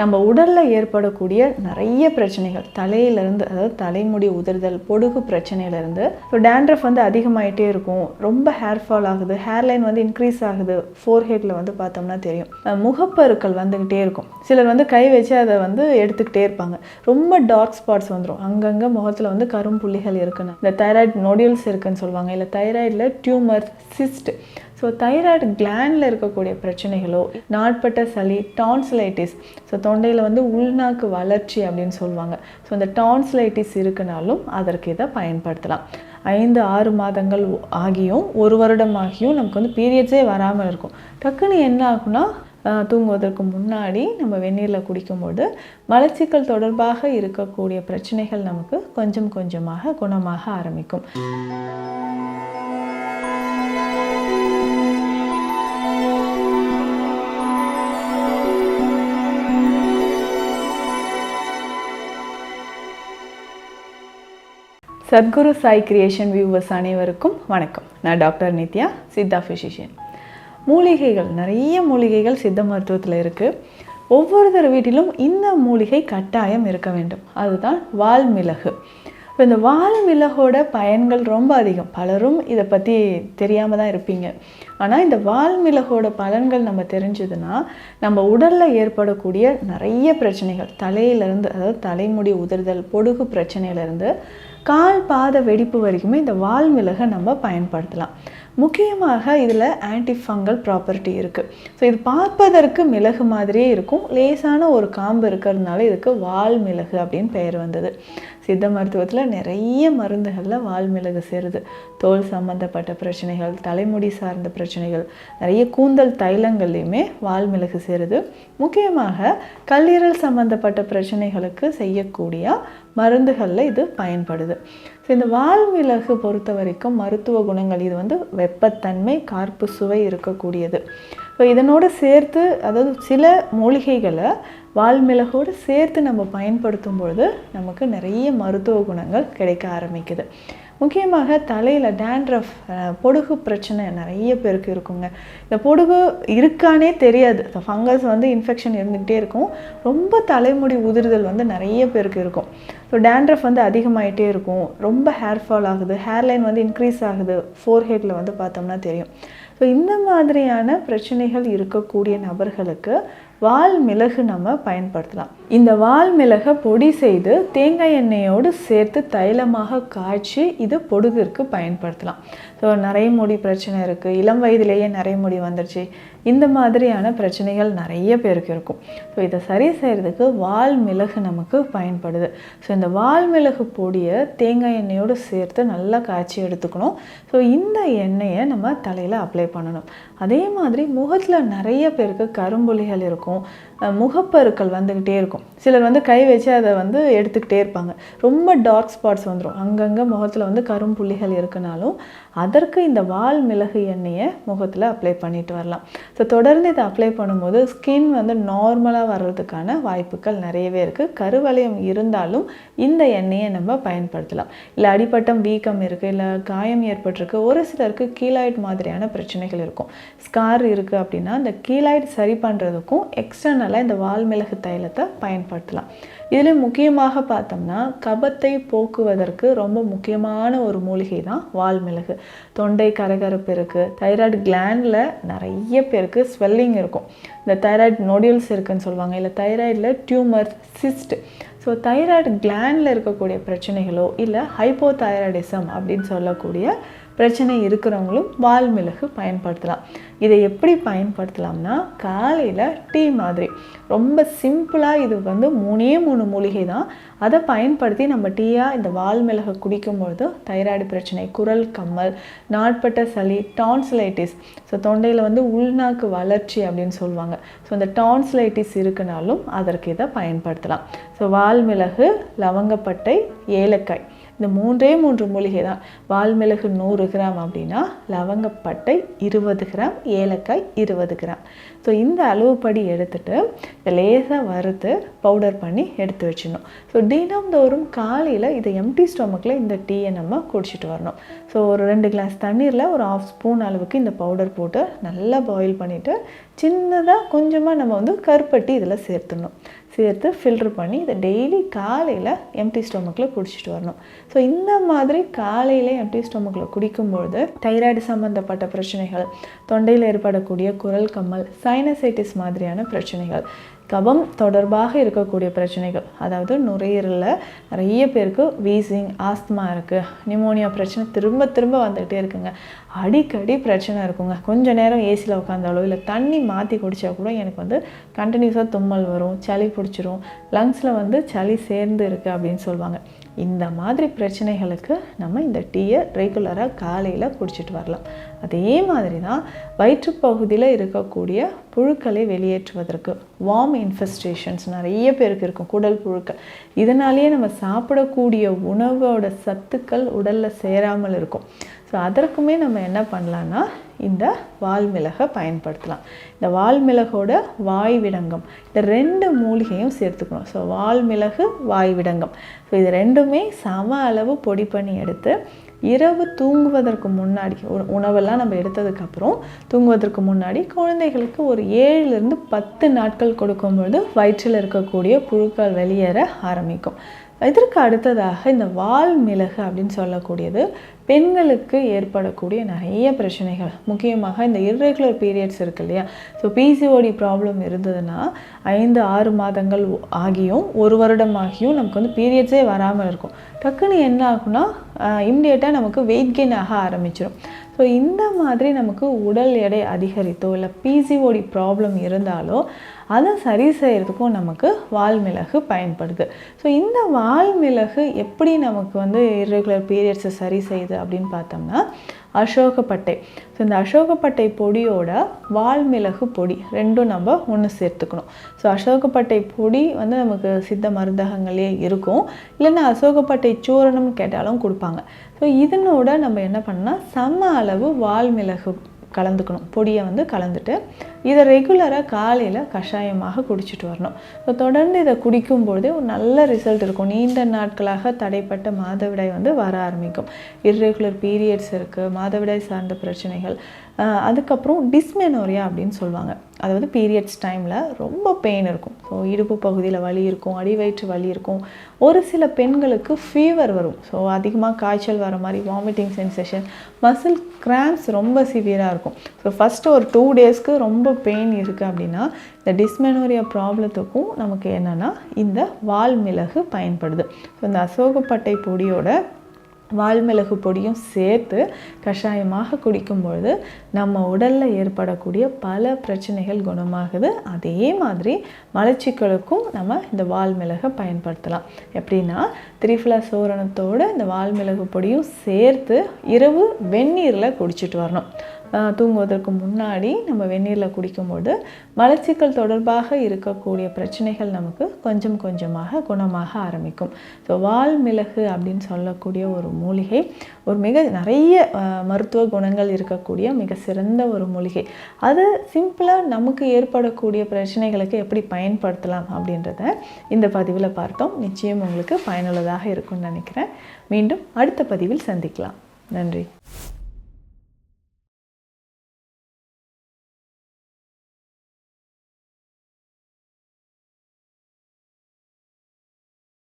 நம்ம உடலில் ஏற்படக்கூடிய நிறைய பிரச்சனைகள் தலையிலேருந்து அதாவது தலைமுடி உதிர்தல் பொடுகு பிரச்சனையிலேருந்து இப்போ டேண்ட்ரஃப் வந்து அதிகமாகிட்டே இருக்கும் ரொம்ப ஹேர் ஃபால் ஆகுது ஹேர்லைன் வந்து இன்க்ரீஸ் ஆகுது ஃபோர் ஹெட்டில் வந்து பார்த்தோம்னா தெரியும். முகப்பருக்கள் வந்துக்கிட்டே இருக்கும். சிலர் வந்து கை வச்சு அதை வந்து எடுத்துக்கிட்டே இருப்பாங்க. ரொம்ப டார்க் ஸ்பாட்ஸ் வந்துடும் அங்கங்கே முகத்தில் வந்து கரும்புள்ளிகள் இருக்குன்னு. இந்த தைராய்டு நொடியூல்ஸ் இருக்குன்னு சொல்லுவாங்க. இல்லை தைராய்டில் டியூமர் சிஸ்ட் ஸோ தைராய்டு கிளாண்டில் இருக்கக்கூடிய பிரச்சனைகளோ நாட்பட்ட சளி டான்ஸ்லைட்டிஸ் ஸோ தொண்டையில் வந்து உள்நாக்கு வளர்ச்சி அப்படின்னு சொல்லுவாங்க. ஸோ இந்த டான்ஸ்லைட்டிஸ் இருக்குனாலும் அதற்கு இதை பயன்படுத்தலாம். ஐந்து ஆறு மாதங்கள் ஆகியும் ஒரு வருடம் ஆகியும் நமக்கு வந்து பீரியட்ஸே வராமல் இருக்கும். டக்குன்னு என்ன ஆகும்னா தூங்குவதற்கு முன்னாடி நம்ம வெந்நீரில் குடிக்கும்போது மலச்சிக்கல் தொடர்பாக இருக்கக்கூடிய பிரச்சனைகள் நமக்கு கொஞ்சம் கொஞ்சமாக குணமாக ஆரம்பிக்கும். சத்குரு சாய் கிரியேஷன் வியூவர்ஸ் அனைவருக்கும் வணக்கம். நான் டாக்டர் நித்யா சித்தா ஃபிசிஷியன் மூலிகைகள் நிறைய மூலிகைகள் சித்த மருத்துவத்தில் இருக்குது ஒவ்வொருத்தர் வீட்டிலும் இந்த மூலிகை கட்டாயம் இருக்க வேண்டும். அதுதான் வால்மிளகு. இப்போ இந்த வால்மிளகோட பயன்கள் ரொம்ப அதிகம். பலரும் இதை பற்றி தெரியாமல் தான் இருப்பீங்க. ஆனால் இந்த வால்மிளகோட பலன்கள் நம்ம தெரிஞ்சதுன்னா நம்ம உடலில் ஏற்படக்கூடிய நிறைய பிரச்சனைகள் தலையிலேருந்து அதாவது தலைமுடி உதிர்தல் பொடுகு பிரச்சனையிலேருந்து கால் பாத வெடிப்பு வரைக்குமே இந்த வால்மிளகை நம்ம பயன்படுத்தலாம். முக்கியமாக இதில் ஆன்டி ஃபங்கல் ப்ராப்பர்ட்டி இருக்குது ஸோ இது பார்ப்பதற்கு மிளகு மாதிரியே இருக்கும். லேசான ஒரு காம்பு இருக்கிறதுனால இதுக்கு வால் மிளகு அப்படின்னு பெயர் வந்தது. சித்த மருத்துவத்தில் நிறைய மருந்துகளில் வால்மிளகு சேருது. தோல் சம்மந்தப்பட்ட பிரச்சனைகள் தலைமுடி சார்ந்த பிரச்சனைகள் நிறைய கூந்தல் தைலங்கள்லையுமே வால்மிளகு சேருது. முக்கியமாக கல்லீரல் சம்மந்தப்பட்ட பிரச்சனைகளுக்கு செய்யக்கூடிய மருந்துகளில் இது பயன்படுது. ஸோ இந்த வால்மிளகு பொறுத்த வரைக்கும் மருத்துவ குணங்கள் இது வந்து வெப்பத்தன்மை கார்ப்பு சுவை இருக்கக்கூடியது. ஸோ இதனோடு சேர்த்து அதாவது சில மூலிகைகளை வால்மிளகோடு சேர்த்து நம்ம பயன்படுத்தும் பொழுது நமக்கு நிறைய மருத்துவ குணங்கள் கிடைக்க ஆரம்பிக்குது. முக்கியமாக தலையில் டேண்ட்ரஃப் பொடுகு பிரச்சனை நிறைய பேருக்கு இருக்குங்க. இந்த பொடுகு இருக்கானே தெரியாது. ஃபங்கஸ் வந்து இன்ஃபெக்ஷன் இருந்துக்கிட்டே இருக்கும். ரொம்ப தலைமுடி உதிர்தல் வந்து நிறைய பேருக்கு இருக்கும். ஸோ டேண்ட்ரஃப் வந்து அதிகமாகிட்டே இருக்கும். ரொம்ப ஹேர் ஃபால் ஆகுது. ஹேர்லைன் வந்து இன்க்ரீஸ் ஆகுது. ஃபோர் ஹெட்டில் வந்து பார்த்தோம்னா தெரியும். ஸோ இந்த மாதிரியான பிரச்சனைகள் இருக்கக்கூடிய நபர்களுக்கு வால் மிளகு நம்ம பயன்படுத்தலாம். இந்த வால் மிளகை பொடி செய்து தேங்காய் எண்ணெயோடு சேர்த்து தைலமாக காய்ச்சி இது பொடுகிற்கு பயன்படுத்தலாம். ஸோ நிறைய முடி பிரச்சனை இருக்குது இளம் வயதிலேயே நிறைய முடி வந்துருச்சு. இந்த மாதிரியான பிரச்சனைகள் நிறைய பேருக்கு இருக்கும். ஸோ இதை சரி செய்கிறதுக்கு வால் மிளகு நமக்கு பயன்படுது. ஸோ இந்த வால் மிளகு பொடியை தேங்காய் எண்ணெயோடு சேர்த்து நல்லா காய்ச்சி எடுத்துக்கணும். ஸோ இந்த எண்ணெயை நம்ம தலையில் அப்ளை பண்ணணும். அதே மாதிரி முகத்தில் நிறைய பேருக்கு கரும்புலிகள் இருக்கும். இருக்கும். முகப்பருக்கள் வந்துக்கிட்டே இருக்கும். சிலர் வந்து கை வச்சு அதை வந்து எடுத்துக்கிட்டே இருப்பாங்க. ரொம்ப டார்க் ஸ்பாட்ஸ் வந்துடும் அங்கங்கே முகத்தில் வந்து கரும்புள்ளிகள் இருக்குனாலும் அதற்கு இந்த வால் மிளகு எண்ணெயை முகத்தில் அப்ளை பண்ணிட்டு வரலாம். ஸோ தொடர்ந்து இதை அப்ளை பண்ணும்போது ஸ்கின் வந்து நார்மலாக வர்றதுக்கான வாய்ப்புகள் நிறையவே இருக்குது கருவளையம் இருந்தாலும் இந்த எண்ணெயை நம்ம பயன்படுத்தலாம். இல்லை அடிப்பட்டம் வீக்கம் இருக்குது இல்லை காயம் ஏற்பட்டிருக்கு ஒரு சிலருக்கு கீழாய்ட் மாதிரியான பிரச்சனைகள் இருக்கும். ஸ்கார் இருக்குது அப்படின்னா அந்த கீழாய்ட் சரி பண்ணுறதுக்கும் எக்ஸ்டர்னலாக இந்த வால்மிளகு தைலத்தை பயன்படுத்தலாம். இதில் முக்கியமாக பார்த்தோம்னா கபத்தை போக்குவதற்கு ரொம்ப முக்கியமான ஒரு மூலிகை தான் வால்மிளகு. தொண்டை கரகரப்பு இருக்குது தைராய்டு கிளாண்டில் நிறைய பேருக்கு ஸ்வெல்லிங் இருக்கும். இந்த தைராய்டு நொடியூல்ஸ் இருக்குன்னு சொல்லுவாங்க இல்லை தைராய்டில் டியூமர் சிஸ்ட் ஸோ தைராய்டு கிளாண்டில் இருக்கக்கூடிய பிரச்சனைகளோ இல்லை ஹைப்போதைராய்டிசம் அப்படின்னு சொல்லக்கூடிய பிரச்சனை இருக்கிறவங்களும் வால்மிளகு பயன்படுத்தலாம். இதை எப்படி பயன்படுத்தலாம்னா காலையில் டீ மாதிரி. ரொம்ப சிம்பிளாக இது வந்து மூணே மூணு மூலிகை தான். அதை பயன்படுத்தி நம்ம டீயாக இந்த வால்மிளகு குடிக்கும்பொழுது தைராய்டு பிரச்சனை குரல் கம்மல் நாட்பட்ட சளி டான்ஸ்லைட்டிஸ் ஸோ தொண்டையில் வந்து உள்நாக்கு வளர்ச்சி அப்படின்னு சொல்லுவாங்க. ஸோ இந்த டான்ஸ்லைட்டிஸ் இருக்குனாலும் அதற்கு இதை பயன்படுத்தலாம். ஸோ வால்மிளகு லவங்கப்பட்டை ஏலக்காய். இந்த மூன்றே மூன்று மூலிகை தான் வால்மிளகு நூறு கிராம் அப்படின்னா லவங்கப்பட்டை இருபது கிராம் ஏலக்காய் இருபது கிராம். ஸோ இந்த அளவுப்படி எடுத்துட்டு லேசாக வறுத்து பவுடர் பண்ணி எடுத்து வச்சிடணும். ஸோ தினம்தோறும் காலையில் இதை எம்டி ஸ்டொமக்கில் இந்த டீயை நம்ம குடிச்சிட்டு வரணும். ஸோ ஒரு ரெண்டு கிளாஸ் தண்ணீரில் ஒரு ஆஃப் ஸ்பூன் அளவுக்கு இந்த பவுடர் போட்டு நல்லா பாயில் பண்ணிவிட்டு சின்னதாக கொஞ்சமாக நம்ம வந்து கருப்பட்டி இதில் சேர்த்துடணும். சேர்த்து ஃபில்ட்ரு பண்ணி இதை டெய்லி காலையில் எம்டி ஸ்டொமக்கில் குடிச்சிட்டு வரணும். ஸோ இந்த மாதிரி காலையில் எம்டி ஸ்டொமக்கில் குடிக்கும்பொழுது தைராய்டு சம்மந்தப்பட்ட பிரச்சனைகள் தொண்டையில் ஏற்படக்கூடிய குரல் கம்மல் சைனசைட்டிஸ் மாதிரியான பிரச்சனைகள் கபம் தொடர்பாக இருக்கக்கூடிய பிரச்சனைகள். அதாவது நுரையீரலில் நிறைய பேருக்கு வீசிங் ஆஸ்துமா இருக்குது நிமோனியா பிரச்சனை திரும்ப திரும்ப வந்துக்கிட்டே இருக்குங்க. அடிக்கடி பிரச்சனை இருக்குங்க. கொஞ்சம் நேரம் ஏசியில் உட்காந்தாலோ இல்லை தண்ணி மாற்றி குடித்தா கூட எனக்கு வந்து கண்டினியூஸாக தும்மல் வரும் சளி பிடிச்சிரும். லங்ஸில் வந்து சளி சேர்ந்து இருக்குது அப்படின்னு சொல்லுவாங்க. இந்த மாதிரி பிரச்சனைகளுக்கு நம்ம இந்த டீயை ரெகுலராக காலையில் குடிச்சிட்டு வரலாம். அதே மாதிரி தான் வயிற்றுப்பகுதியில் இருக்கக்கூடிய புழுக்களை வெளியேற்றுவதற்கு வார்ம் இன்ஃபெஸ்டேஷன்ஸ் நிறைய பேருக்கு இருக்கும் குடல் புழுக்கள். இதனாலேயே நம்ம சாப்பிடக்கூடிய உணவோட சத்துக்கள் உடலில் சேராமல் இருக்கும். ஸோ அதற்குமே நம்ம என்ன பண்ணலான்னா இந்த வால்மிளகை பயன்படுத்தலாம். இந்த வால்மிளகோட வாய்விடங்கம் இந்த ரெண்டு மூலிகையும் சேர்த்துக்கணும். ஸோ வால்மிளகு வாய்விடங்கம். ஸோ இது ரெண்டுமே சம அளவு பொடி பண்ணி எடுத்து இரவு தூங்குவதற்கு முன்னாடி உணவெல்லாம் நம்ம எடுத்ததுக்கப்புறம் தூங்குவதற்கு முன்னாடி குழந்தைகளுக்கு ஒரு ஏழுலேருந்து பத்து நாட்கள் கொடுக்கும்பொழுது வயிற்றில் இருக்கக்கூடிய புழுக்கள் வெளியேற ஆரம்பிக்கும். இதற்கு அடுத்ததாக இந்த வால் மிளகு அப்படின்னு சொல்லக்கூடியது பெண்களுக்கு ஏற்படக்கூடிய நிறைய பிரச்சனைகள். முக்கியமாக இந்த இர்ரெகுலர் பீரியட்ஸ் இருக்கு இல்லையா? ஸோ பிசிஓடி ப்ராப்ளம் இருந்ததுன்னா ஐந்து ஆறு மாதங்கள் ஆகியும் ஒரு வருடம் ஆகியும் நமக்கு வந்து பீரியட்ஸே வராமல் இருக்கும். டக்குன்னு என்ன ஆகும்னா இம்மிடியேட்டாக நமக்கு வெயிட் கெயின் ஆக ஆரம்பிச்சிடும் ஸோ இந்த மாதிரி நமக்கு உடல் எடை அதிகரித்தோ இல்லை பிசிஓடி ப்ராப்ளம் இருந்தாலோ அதை சரி செய்கிறதுக்கும் நமக்கு வால்மிளகு பயன்படுது. ஸோ இந்த வால்மிளகு எப்படி நமக்கு வந்து irregular பீரியட்ஸை சரி செய்யுது அப்படின்னு பார்த்தோம்னா அசோகப்பட்டை. ஸோ இந்த அசோகப்பட்டை பொடியோட வால்மிளகு பொடி ரெண்டும் நம்ம ஒன்று சேர்த்துக்கணும். ஸோ அசோகப்பட்டை பொடி வந்து நமக்கு சித்த மருந்தகங்களே இருக்கும். இல்லைன்னா அசோகப்பட்டை சூரணம் கேட்டாலும் கொடுப்பாங்க. ஸோ இதனோட நம்ம என்ன பண்ணால் சம அளவு வால்மிளகு கலந்துக்கணும். பொடியை வந்து கலந்துட்டு இதை ரெகுலராக காலையில் கஷாயமாக குடிச்சிட்டு வரணும். ஸோ தொடர்ந்து இதை குடிக்கும்பொழுதே ஒரு நல்ல ரிசல்ட் இருக்கும். நீண்ட நாட்களாக தடைப்பட்ட மாதவிடாய் வந்து வர ஆரம்பிக்கும். இர்ரெகுலர் பீரியட்ஸ் இருக்குது மாதவிடாய் சார்ந்த பிரச்சனைகள். அதுக்கப்புறம் டிஸ்மெனோரியா அப்படின்னு சொல்லுவாங்க. அதாவது பீரியட்ஸ் டைமில் ரொம்ப பெயின் இருக்கும். ஸோ இடுப்பு பகுதியில் வலி இருக்கும் அடிவயிற்று வலி இருக்கும். ஒரு சில பெண்களுக்கு ஃபீவர் வரும். ஸோ அதிகமாக காய்ச்சல் வர மாதிரி வாமிட்டிங் சென்சேஷன் மசில் கிராம்ஸ் ரொம்ப சிவியராக இருக்கும். ஸோ ஃபஸ்ட்டு ஒரு டூ டேஸ்க்கு ரொம்ப பெயின் இருக்குது அப்படின்னா இந்த டிஸ்மெனோரியா ப்ராப்ளத்துக்கும் நமக்கு என்னென்னா இந்த வால் மிளகு பயன்படுது. ஸோ இந்த அசோகப்பட்டை பொடியோட வால்மிளகு பொடியும் சேர்த்து கஷாயமாக குடிக்கும்பொழுது நம்ம உடலில் ஏற்படக்கூடிய பல பிரச்சனைகள் குணமாகுது. அதே மாதிரி மலச்சிக்கலுக்கும் நம்ம இந்த வால்மிளகை பயன்படுத்தலாம். எப்படின்னா திரிஃபலா சோரணத்தோடு இந்த வால்மிளகு பொடியும் சேர்த்து இரவு வெந்நீரில் குடிச்சிட்டு வரணும். தூங்குவதற்கு முன்னாடி நம்ம வெந்நீரில் குடிக்கும்போது மலச்சிக்கல் தொடர்பாக இருக்கக்கூடிய பிரச்சனைகள் நமக்கு கொஞ்சம் கொஞ்சமாக குணமாக ஆரம்பிக்கும். ஸோ வால் மிளகு அப்படின்னு சொல்லக்கூடிய ஒரு மூலிகை ஒரு மிக நிறைய மருத்துவ குணங்கள் இருக்கக்கூடிய மிக சிறந்த ஒரு மூலிகை. அது சிம்பிளாக நமக்கு ஏற்படக்கூடிய பிரச்சனைகளுக்கு எப்படி பயன்படுத்தலாம் அப்படின்றத இந்த பதிவில் பார்த்தோம். நிச்சயம் உங்களுக்கு பயனுள்ளதாக இருக்கும்னு நினைக்கிறேன். மீண்டும் அடுத்த பதிவில் சந்திக்கலாம். நன்றி.